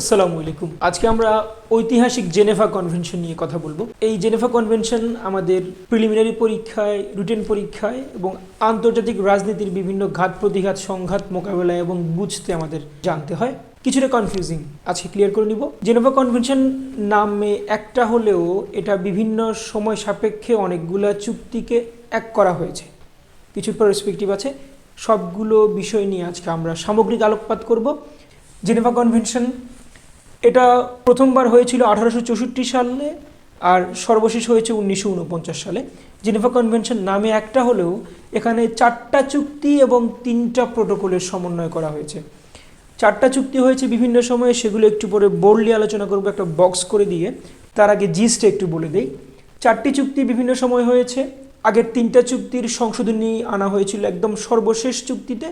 আসসালামু আলাইকুম। আজকে আমরা ঐতিহাসিক জেনেভা কনভেনশন নিয়ে কথা বলব। এই জেনেভা কনভেনশন আমাদের প্রিলিমিনারি পরীক্ষায়, রুটিন পরীক্ষায় এবং আন্তর্জাতিক রাজনীতির বিভিন্ন ঘাত প্রতিঘাত, সংঘাত মোকাবেলায় এবং বুঝতে আমাদের জানতে হয়। কিছুটা কনফিউজিং আজকে ক্লিয়ার করে নিব। জেনেভা কনভেনশন নামে একটা হলেও এটা বিভিন্ন সময় সাপেক্ষে অনেকগুলা চুক্তিকে এক করা হয়েছে। কিছু পার্সপেক্টিভ আছে। সবগুলো বিষয় নিয়ে আজকে আমরা সামগ্রিক আলোকপাত করব। জেনেভা কনভেনশন এটা প্রথমবার হয়েছিল আঠারোশো চৌষট্টি সালে আর সর্বশেষ হয়েছে উনিশশো উনপঞ্চাশ সালে। জেনেভা কনভেনশন নামে একটা হলেও এখানে চারটা চুক্তি এবং তিনটা প্রোটোকলের সমন্বয় করা হয়েছে। চারটা চুক্তি হয়েছে বিভিন্ন সময়ে, সেগুলো একটু পরে বোল্ডলি আলোচনা করব, একটা বক্স করে দিয়ে। তার আগে জিসটা একটু বলে দেই। চারটি চুক্তি বিভিন্ন সময় হয়েছে। আগের তিনটা চুক্তির সংশোধনী আনা হয়েছিল একদম সর্বশেষ চুক্তিতে।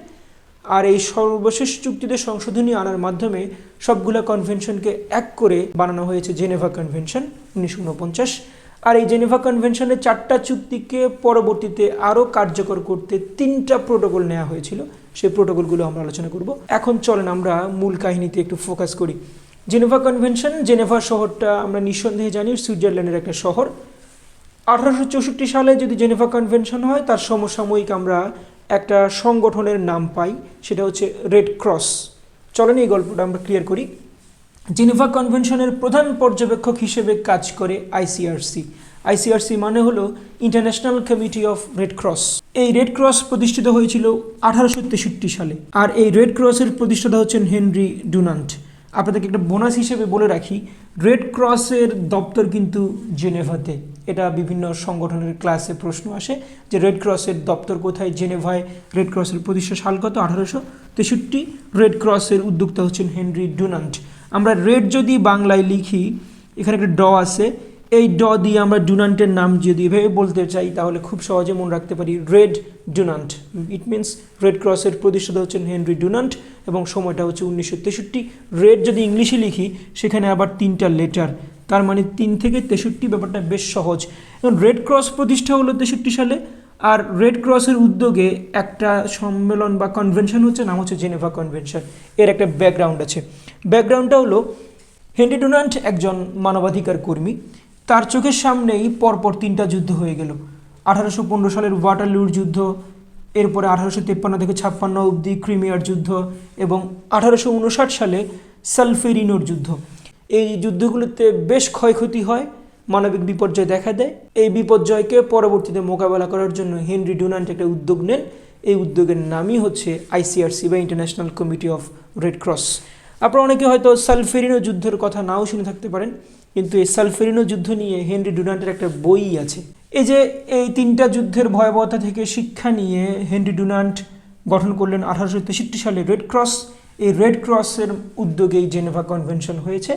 আর এই সর্বশেষ চুক্তিতে সংশোধনী আনার মাধ্যমে সবগুলা কনভেনশনকে এক করে বানানো হয়েছে জেনেভা কনভেনশন উনিশশো উনপঞ্চাশ। আর এই জেনেভা কনভেনশনের চারটা চুক্তিকে পরবর্তীতে আরও কার্যকর করতে তিনটা প্রোটোকল নেওয়া হয়েছিল। সেই প্রোটোকলগুলো আমরা আলোচনা করব। এখন চলেন আমরা মূল কাহিনীতে একটু ফোকাস করি। জেনেভা কনভেনশন, জেনেভা শহরটা আমরা নিঃসন্দেহে জানি সুইজারল্যান্ডের একটা শহর। আঠারোশো চৌষট্টি সালে যদি জেনেভা কনভেনশন হয়, তার সমসাময়িক আমরা একটা সংগঠনের নাম পাই, সেটা হচ্ছে রেড ক্রস চলেন এই গল্পটা আমরা ক্লিয়ার করি। জেনেভা কনভেনশনের প্রধান পর্যবেক্ষক হিসেবে কাজ করে আইসিআরসি আইসিআরসি মানে হলো International Committee of Red Cross এই রেড ক্রস প্রতিষ্ঠিত হয়েছিল আঠারোশো তেষট্টি সালে। আর এই রেড ক্রসের প্রতিষ্ঠাতা হচ্ছেন হেনরি ডুনান্ট আপনাদেরকে একটা বোনাস হিসেবে বলে রাখি রেড ক্রসের দপ্তর কিন্তু জেনেভাতে এটা বিভিন্ন সংগঠনের ক্লাসে প্রশ্ন আসে যে রেড ক্রসের দপ্তর কোথায়? জেনেভায় রেড ক্রসের প্রতিষ্ঠা সাল কত? আঠারোশো তেষট্টি। রেড ক্রসের উদ্যোক্তা হচ্ছেন হেনরি ডুনান্ট। আমরা রেড যদি বাংলায় লিখি, এখানে একটা ড আছে। এই ড দিয়ে আমরা ডুনান্টের নাম যদি এভাবে বলতে চাই, তাহলে খুব সহজে মনে রাখতে পারি Red Dunant it means Red ক্রসের প্রতিষ্ঠাতা হচ্ছেন হেনরি ডুনান্ট এবং সময়টা হচ্ছে উনিশশো তেষট্টি। রেড যদি ইংলিশে লিখি, সেখানে আবার তিনটা লেটার তার মানে তিন থেকে তেষট্টি ব্যাপারটা বেশ সহজ। এবং রেড ক্রস প্রতিষ্ঠা হলো তেষট্টি সালে, আর রেড ক্রসের উদ্যোগে একটা সম্মেলন বা কনভেনশন হচ্ছে, নাম হচ্ছে জেনেভা কনভেনশন এর একটা ব্যাকগ্রাউন্ড আছে। ব্যাকগ্রাউন্ডটা হলো হেনরি ডোনাল্ড একজন মানবাধিকার কর্মী। তার চোখের সামনেই পরপর তিনটা যুদ্ধ হয়ে গেল। আঠারোশো পনেরো সালের ওয়াটারলুর যুদ্ধ, এরপরে আঠারোশো তেপ্পান্ন থেকে ছাপ্পান্ন অবধি ক্রিমিয়ার যুদ্ধ এবং আঠারোশো উনষাট সালে সালফেরিনোর যুদ্ধ। এই যুদ্ধগুলোতে বেশ ক্ষয়ক্ষতি হয়, মানবিক বিপর্যয় দেখা দেয়। এই বিপর্যয়কে পরবর্তীতে মোকাবেলা করার জন্য হেনরি ডোনাল্ড একটা উদ্যোগ নেন। এই উদ্যোগের নামই হচ্ছে আইসিআরসি বা International Committee of Red Cross. আপনারা অনেকে হয়তো সালফেরিনো যুদ্ধের কথা নাও শুনে থাকতে পারেন, কিন্তু এই সালফেরিনো যুদ্ধ নিয়ে হেনরি ডুনান্টের একটা বই আছে। এই যে এই তিনটা যুদ্ধের ভয়াবহতা থেকে শিক্ষা নিয়ে হেনরি ডুনান্ট গঠন করলেন আঠারোশো তেষট্টি সালে রেড ক্রস। এই রেড ক্রসের উদ্যোগে এই জেনেভা কনভেনশন হয়েছে।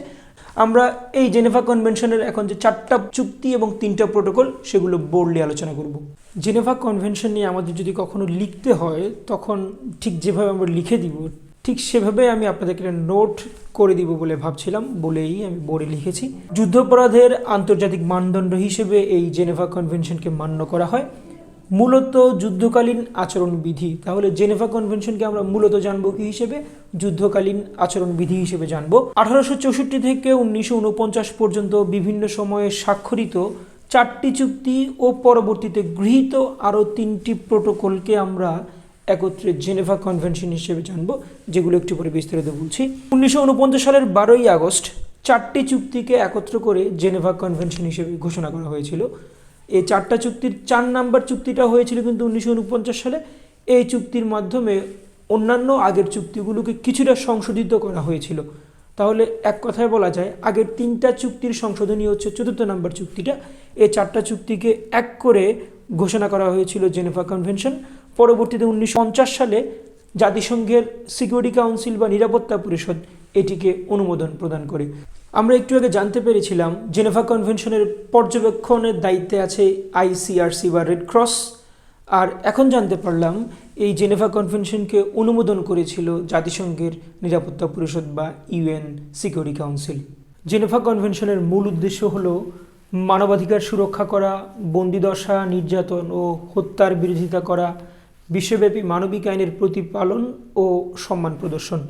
আমরা এই জেনেভা কনভেনশনের এখন যে চারটা চুক্তি এবং তিনটা প্রোটোকল, সেগুলো বোর্ডলি আলোচনা করব। জেনেভা কনভেনশন নিয়ে আমাদের যদি কখনো লিখতে হয়, তখন ঠিক যেভাবে আমরা লিখে দিব, ঠিক সেভাবে আমি আপনাদেরকে নোট করে দিব বলে ভাবছিলাম, বলেই আমি বোর্ডে লিখেছি। যুদ্ধাপরাধের আন্তর্জাতিক মানদণ্ড হিসেবে এই জেনেভা কনভেনশনকে মান্য করা হয়। মূলত যুদ্ধকালীন আচরণবিধি। তাহলে জেনেভা কনভেনশনকে আমরা মূলত জানব কি হিসেবে? যুদ্ধকালীন আচরণবিধি হিসেবে জানব। আঠারোশো চৌষট্টি থেকে উনিশশো উনপঞ্চাশ পর্যন্ত বিভিন্ন সময়ে স্বাক্ষরিত চারটি চুক্তি ও পরবর্তীতে গৃহীত আরও তিনটি প্রোটোকলকে আমরা একত্রে জেনেভা কনভেনশন হিসেবে জানব, যেগুলো একটু পরে বিস্তারিত বলছি। উনিশশো উনপঞ্চাশ সালের বারোই আগস্ট চারটি চুক্তিকে একত্র করে জেনেভা কনভেনশন হিসেবে ঘোষণা করা হয়েছিল। এই চারটা চুক্তির, চার নাম্বার চুক্তিটা হয়েছিল কিন্তু উনিশশো উনপঞ্চাশ সালে। এই চুক্তির মাধ্যমে অন্যান্য আগের চুক্তিগুলোকে কিছুটা সংশোধিত করা হয়েছিল। তাহলে এক কথায় বলা যায়, আগের তিনটা চুক্তির সংশোধনী হচ্ছে চতুর্থ নাম্বার চুক্তিটা। এই চারটা চুক্তিকে এক করে ঘোষণা করা হয়েছিল জেনেভা কনভেনশন। পরবর্তীতে উনিশশো পঞ্চাশ সালে জাতিসংঘের সিকিউরিটি কাউন্সিল বা নিরাপত্তা পরিষদ এটিকে অনুমোদন প্রদান করে। আমরা একটু আগে জানতে পেরেছিলাম, জেনেভা কনভেনশনের পর্যবেক্ষণের দায়িত্বে আছে আইসিআরসি বা রেড ক্রস আর এখন জানতে পারলাম, এই জেনেভা কনভেনশনকে অনুমোদন করেছিল জাতিসংঘের নিরাপত্তা পরিষদ বা ইউএন সিকিউরিটি কাউন্সিল। জেনেভা কনভেনশনের মূল উদ্দেশ্য হল মানবাধিকার সুরক্ষা করা বন্দিদশা নির্যাতন ও হত্যার বিরোধিতা করা, বিশ্বব্যাপী মানবিক আইনের প্রতিপালন ও সম্মান প্রদর্শন।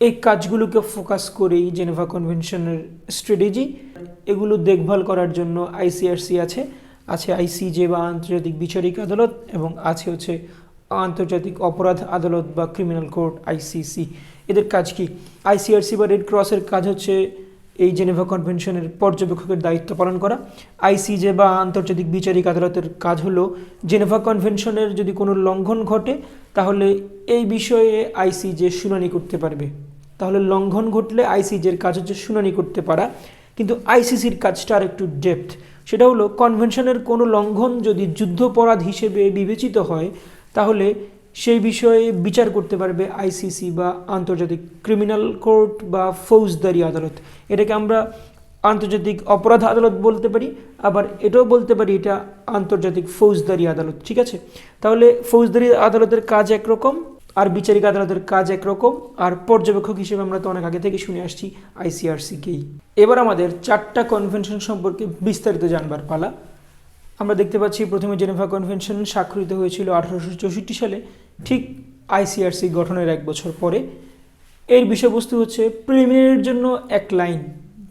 এই কাজগুলোকে ফোকাস করেই জেনেভা কনভেনশনের স্ট্র্যাটেজি এগুলো দেখভাল করার জন্য আইসিআরসি আছে আছে আইসিজে বা আন্তর্জাতিক বিচারিক আদালত এবং আছে হচ্ছে আন্তর্জাতিক অপরাধ আদালত বা ক্রিমিনাল কোর্ট আইসিসি এদের কাজ কি? আইসিআরসি বা রেড ক্রসের কাজ হচ্ছে এই জেনেভা কনভেনশনের পর্যবেক্ষকের দায়িত্ব পালন করা। আইসিজে বা আন্তর্জাতিক বিচারিক আদালতের কাজ হলো জেনেভা কনভেনশনের যদি কোনো লঙ্ঘন ঘটে, তাহলে এই বিষয়ে আইসিজে শুনানি করতে পারবে। তাহলে লঙ্ঘন ঘটলে আইসিজের কাজ হচ্ছে শুনানি করতে পারা। কিন্তু আইসিসির কাজটা আর একটু ডেপথ সেটা হলো কনভেনশনের কোনো লঙ্ঘন যদি যুদ্ধপরাধ হিসেবে বিবেচিত হয়, তাহলে সেই বিষয়ে বিচার করতে পারবে আইসিসি বা আন্তর্জাতিক ক্রিমিনাল কোর্ট বা ফৌজদারি আদালত। এটাকে আমরা আন্তর্জাতিক অপরাধ আদালত বলতে পারি, আবার এটাও বলতে পারি এটা আন্তর্জাতিক ফৌজদারি আদালত, ঠিক আছে? তাহলে ফৌজদারি আদালতের কাজ একরকম আর বিচারিক আদালতের কাজ একরকম, আর পর্যবেক্ষক হিসেবে আমরা তো অনেক আগে থেকে শুনে আসছি আইসিআরসিকেই। এবার আমাদের চারটা কনভেনশন সম্পর্কে বিস্তারিত জানবার পালা। আমরা দেখতে পাচ্ছি প্রথমে জেনেভা কনভেনশন স্বাক্ষরিত হয়েছিল আঠারোশো চৌষট্টি সালে, ঠিক আইসিআরসি গঠনের এক বছর পরে। এর বিষয়বস্তু হচ্ছে প্রিলিমিনারির জন্য এক লাইন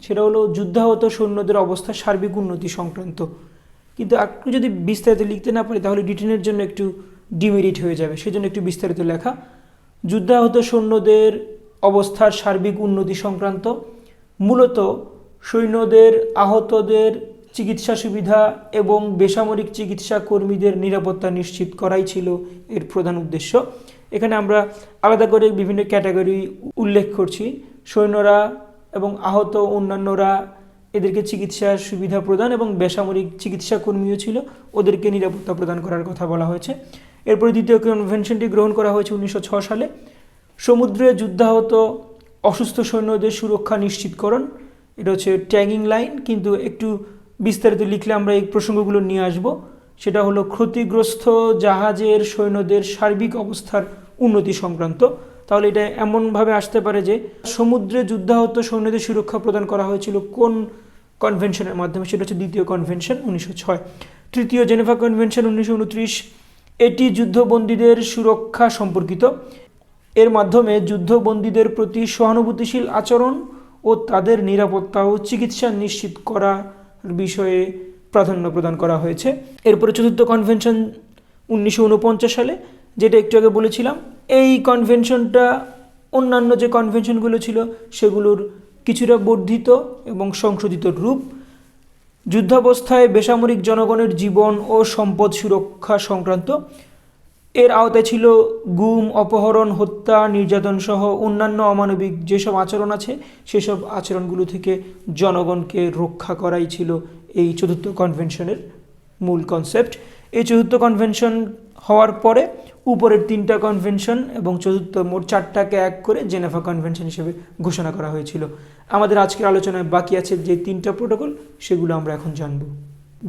সেটা হলো যুদ্ধাহত সৈন্যদের অবস্থা, সার্বিক উন্নতি সংক্রান্ত। কিন্তু একটু যদি বিস্তারিত লিখতে না পারি, তাহলে ডিটেনের জন্য একটু ডিমেরিট হয়ে যাবে। সেজন্য একটু বিস্তারিত লেখা, যুদ্ধাহত সৈন্যদের অবস্থার সার্বিক উন্নতি সংক্রান্ত। মূলত সৈন্যদের, আহতদের চিকিৎসা সুবিধা এবং বেসামরিক চিকিৎসা কর্মীদের নিরাপত্তা নিশ্চিত করাই ছিল এর প্রধান উদ্দেশ্য। এখানে আমরা আলাদা করে বিভিন্ন ক্যাটাগরি উল্লেখ করছি। সৈন্যরা এবং আহত অন্যান্যরা এদেরকে চিকিৎসার সুবিধা প্রদান এবং বেসামরিক চিকিৎসা কর্মীও ছিল। ওদেরকে নিরাপত্তা প্রদান করার কথা বলা হয়েছে। এরপরে দ্বিতীয় কনভেনশনটি গ্রহণ করা হয়েছে উনিশশো সালে। সমুদ্রে যুদ্ধাহত অসুস্থ সৈন্যদের সুরক্ষা নিশ্চিতকরণ। এটা হচ্ছে ট্যাগিং লাইন কিন্তু একটু বিস্তারিত লিখলে আমরা এই প্রসঙ্গগুলো নিয়ে আসব। সেটা হলো ক্ষতিগ্রস্ত জাহাজের সৈন্যদের সার্বিক অবস্থার উন্নতি সংক্রান্ত। তাহলে এটা এমনভাবে আসতে পারে যে সমুদ্রে যুদ্ধাহত সৈন্যদের সুরক্ষা প্রদান করা হয়েছিল কোন কনভেনশনের মাধ্যমে? সেটা হচ্ছে দ্বিতীয় কনভেনশন উনিশশো ছয়। তৃতীয় জেনেভা কনভেনশন উনিশশো উনত্রিশ। এটি যুদ্ধবন্দীদের সুরক্ষা সম্পর্কিত। এর মাধ্যমে যুদ্ধবন্দীদের প্রতি সহানুভূতিশীল আচরণ ও তাদের নিরাপত্তা ও চিকিৎসা নিশ্চিত করার বিষয়ে প্রাধান্য প্রদান করা হয়েছে। এরপরে চতুর্থ কনভেনশন উনিশশো ঊনপঞ্চাশ সালে, যেটা একটু আগে বলেছিলাম, এই কনভেনশনটা অন্যান্য যে কনভেনশনগুলো ছিল, সেগুলোর কিছুটা বর্ধিত এবং সংশোধিত রূপ যুদ্ধাবস্থায় বেসামরিক জনগণের জীবন ও সম্পদ সুরক্ষা সংক্রান্ত। এর আওতায় ছিল গুম, অপহরণ, হত্যা, নির্যাতন সহ অন্যান্য অমানবিক যেসব আচরণ আছে, সেসব আচরণগুলো থেকে জনগণকে রক্ষা করাই ছিল এই চতুর্থ কনভেনশনের মূল কনসেপ্ট। এই চতুর্থ কনভেনশন হওয়ার পরে উপরের তিনটা কনভেনশন এবং চতুর্থ মোট চারটাকে এক করে জেনেভা কনভেনশন হিসেবে ঘোষণা করা হয়েছিল। আমাদের আজকের আলোচনায় বাকি আছে যে তিনটা প্রোটোকল সেগুলো আমরা এখন জানব।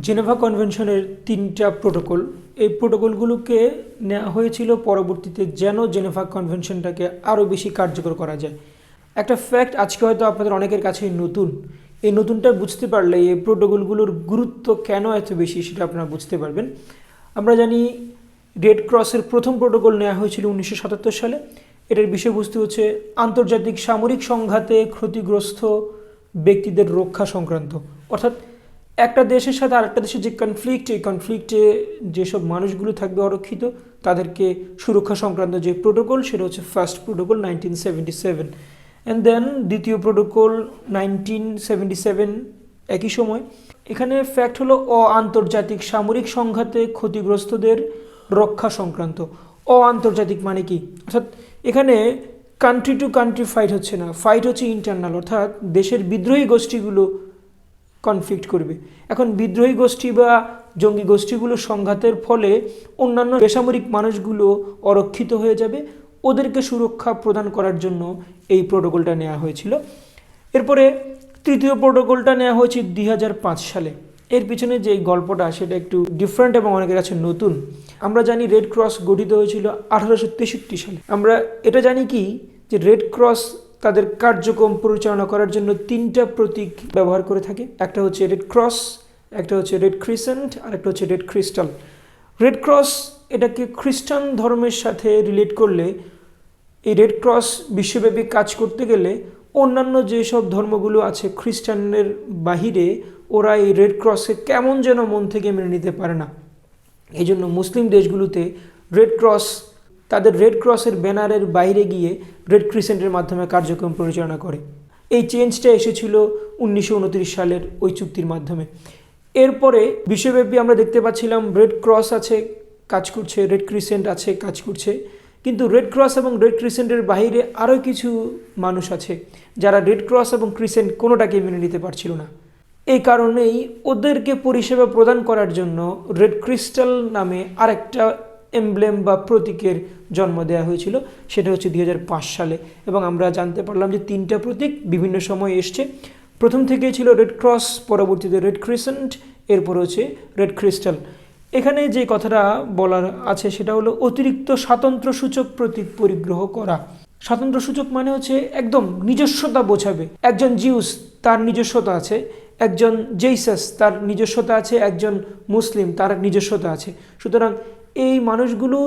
জেনেভা কনভেনশনের তিনটা প্রোটোকল এই প্রোটোকলগুলোকে নেওয়া হয়েছিল পরবর্তীতে যেন জেনেভা কনভেনশনটাকে আরও বেশি কার্যকর করা যায়। একটা ফ্যাক্ট আজকে হয়তো আপনাদের অনেকের কাছেই নতুন। এই নতুনটা বুঝতে পারলে এই প্রোটোকলগুলোর গুরুত্ব কেন এত বেশি, সেটা আপনারা বুঝতে পারবেন। আমরা জানি রেড ক্রসের প্রথম প্রোটোকল নেওয়া হয়েছিল উনিশশো সাতাত্তর সালে। এটার বিষয়বস্তু হচ্ছে আন্তর্জাতিক সামরিক সংঘাতে ক্ষতিগ্রস্ত ব্যক্তিদের রক্ষা সংক্রান্ত। অর্থাৎ একটা দেশের সাথে আরেকটা দেশের যে কনফ্লিক্ট এই কনফ্লিক্টে যেসব মানুষগুলো থাকবে অরক্ষিত, তাদেরকে সুরক্ষা সংক্রান্ত যে প্রোটোকল সেটা হচ্ছে first protocol nineteen seventy seven and then দ্বিতীয় প্রোটোকল নাইনটিন সেভেন্টি সেভেন একই সময়। এখানে ফ্যাক্ট হলো অ আন্তর্জাতিক সামরিক সংঘাতে ক্ষতিগ্রস্তদের রক্ষা সংক্রান্ত। অ আন্তর্জাতিক মানে কি? অর্থাৎ এখানে কান্ট্রি টু কান্ট্রি ফাইট হচ্ছে না। ফাইট হচ্ছে ইন্টারনাল অর্থাৎ দেশের বিদ্রোহী গোষ্ঠীগুলো কনফ্লিক্ট করবে। এখন বিদ্রোহী গোষ্ঠী বা জঙ্গি গোষ্ঠীগুলো সংঘাতের ফলে অন্যান্য বেসামরিক মানুষগুলো অরক্ষিত হয়ে যাবে। ওদেরকে সুরক্ষা প্রদান করার জন্য এই প্রোটোকলটা নেওয়া হয়েছিল। এরপরে তৃতীয় প্রোটোকলটা নেওয়া হয়েছে দুই হাজার পাঁচ সালে। এর পিছনে যে গল্পটা, সেটা একটু ডিফারেন্ট এবং অনেকের কাছে নতুন। আমরা জানি রেড ক্রস গঠিত হয়েছিল আঠারোশো তেষট্টি সালে। আমরা এটা জানি কি? যে রেড ক্রস তাদের কার্যক্রম পরিচালনা করার জন্য তিনটা প্রতীক ব্যবহার করে থাকে। একটা হচ্ছে রেড ক্রস একটা হচ্ছে রেড ক্রিসেন্ট আর একটা হচ্ছে রেড ক্রিস্টাল রেড ক্রস এটাকে খ্রিস্টান ধর্মের সাথে রিলেট করলে এই রেড ক্রস বিশ্বব্যাপী কাজ করতে গেলে অন্যান্য যেসব ধর্মগুলো আছে খ্রিস্টানের বাহিরে, ওরা এই রেড ক্রসকে কেমন যেন মন থেকে মেনে নিতে পারে না। এই জন্য মুসলিম দেশগুলোতে রেড ক্রস তাদের রেড ক্রসের ব্যানারের বাইরে গিয়ে রেড ক্রিসেন্টের মাধ্যমে কার্যক্রম পরিচালনা করে। এই চেঞ্জটা এসেছিল উনিশশো উনত্রিশ সালের ওই চুক্তির মাধ্যমে। এরপরে বিশ্বব্যাপী আমরা দেখতে পাচ্ছিলাম রেড ক্রস আছে, কাজ করছে রেড ক্রিসেন্ট আছে, কাজ করছে। কিন্তু রেড ক্রস এবং রেড ক্রিসেন্টের বাইরে আরও কিছু মানুষ আছে যারা রেড ক্রস এবং ক্রিসেন্ট কোনোটাকে মেনে নিতে পারছিল না। এই কারণেই ওদেরকে পরিষেবা প্রদান করার জন্য রেড ক্রিস্টাল নামে আরেকটা এমব্লেম বা প্রতীকের জন্ম দেওয়া হয়েছিল, সেটা হচ্ছে দুই হাজার পাঁচ সালে। এবং আমরা জানতে পারলাম যে তিনটা প্রতীক বিভিন্ন সময় এসছে। প্রথম থেকে ছিল রেড ক্রস পরবর্তীতে রেড ক্রিসেন্ট এরপর হচ্ছে রেড ক্রিস্টাল এখানে যে কথাটা বলার আছে সেটা হলো অতিরিক্ত স্বাতন্ত্র সূচক প্রতীক পরিগ্রহ করা। স্বাতন্ত্র সূচক মানে হচ্ছে একদম নিজস্বতা বোঝাবে। একজন জিউস তার নিজস্বতা আছে, একজন জেইসাস তার নিজস্বতা আছে, একজন মুসলিম তার নিজস্বতা আছে। সুতরাং এই মানুষগুলো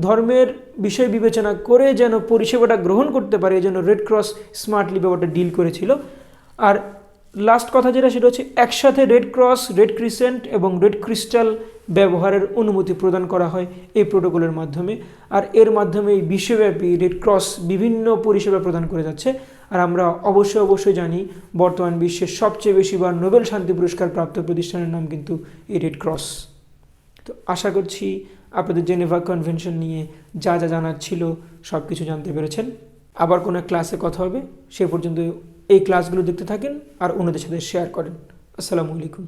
ধর্মের বিষয় বিবেচনা করে যেন পরিষেবাটা গ্রহণ করতে পারে, এই জন্য রেড ক্রস স্মার্টলি ব্যাপারটা ডিল করেছিল। আর লাস্ট কথা যেটা, সেটা হচ্ছে একসাথে রেড ক্রস রেড ক্রিসেন্ট এবং রেড ক্রিস্টাল ব্যবহারের অনুমতি প্রদান করা হয় এই প্রোটোকলের মাধ্যমে। আর এর মাধ্যমে বিশ্বব্যাপী রেড ক্রস বিভিন্ন পরিষেবা প্রদান করে যাচ্ছে। আর আমরা অবশ্যই অবশ্যই জানি বর্তমান বিশ্বের সবচেয়ে বেশি বার নোবেল শান্তি পুরস্কার প্রাপ্ত প্রতিষ্ঠানের নাম কিন্তু এই রেড ক্রস তো আশা করছি আপনাদের জেনেভা কনভেনশন নিয়ে যা যা জানার ছিল সব কিছু জানতে পেরেছেন। আবার কোনো ক্লাসে কথা হবে। সে পর্যন্ত এই ক্লাসগুলো দেখতে থাকেন আর অন্যদের সাথে শেয়ার করেন। আসসালামু আলাইকুম।